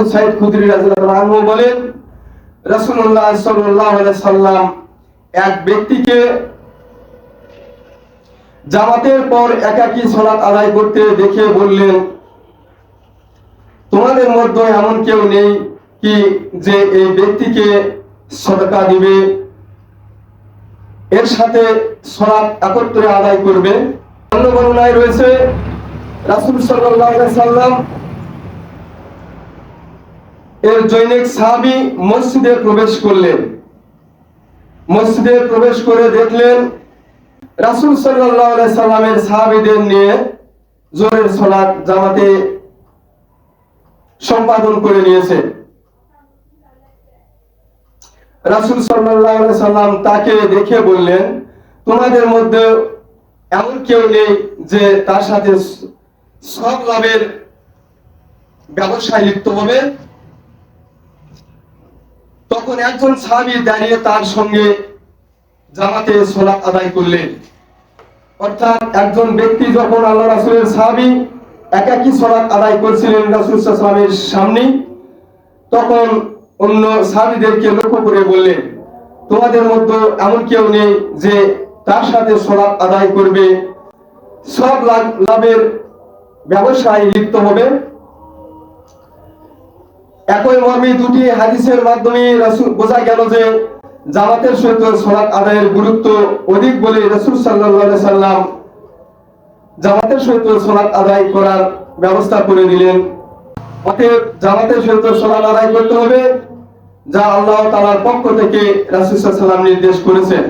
আবু সাইদ খুদরি বলেন সাল্লাম এক ব্যক্তিকে জামাতের পর একাকী সালাত আদায় করতে দেখে বললেন, তোমাদের মধ্যে এমন কেউ নেই কি যে এই ব্যক্তিকে সদকা দিবে? এর সাথে সলাৎ একত্রে আদায় করবে? অন্য বর্ণনায় রয়েছে, রাসূল আলাইহি সাল্লাম এর জৈনিক সাহাবী মসজিদে প্রবেশ করলেন। মসজিদে প্রবেশ করে দেখলেন রাসূল আলাইহি সাল্লামের সাহাবীদের নিয়ে জোরের সালাত জামাতে সম্পাদন করে নিয়েছে। রাসূল আলাইহি সাল্লাম তাকে দেখে বললেন, তোমাদের মধ্যে এমন কেউ নেই যে তার সাথে সব লাভের ব্যবসায় লিপ্ত হবে? তখন একজন সাহাবী দাঁড়িয়ে তার সঙ্গে জামাতে সোলাত আদায় করলেন, অর্থাৎ একজন ব্যক্তি যখন আল্লাহ রাসূলের সাহাবী একাকী সলাত আদায় করছিলেন রাসূল সাল্লামের সামনে, তখন অন্য সাহাবীদেরকে লক্ষ্য করে বললেন, তোমাদের মধ্যে এমন কেউ নেই যে তার সাথে সলাত আদায় করবে সব লাভ- লাভের ব্যবসায় লিপ্ত হবে একই মর্মে দুটি হাদিসের মাধ্যমে রাসূল বোঝা গেল যে জামাতের সহিত সলাৎ আদায়ের গুরুত্ব অধিক বলে রাসূল সাল্লাল্লাহু আলাইহি সাল্লাম জামাতের সহিত সলাৎ আদায় করার ব্যবস্থা করে দিলেন। অতএব জামাতের সহিত সলাৎ আদায় করতে হবে, যা আল্লাহ তাআলার পক্ষ থেকে রাসূল সাল্লাল্লাহু আলাইহি সাল্লাম নির্দেশ করেছেন।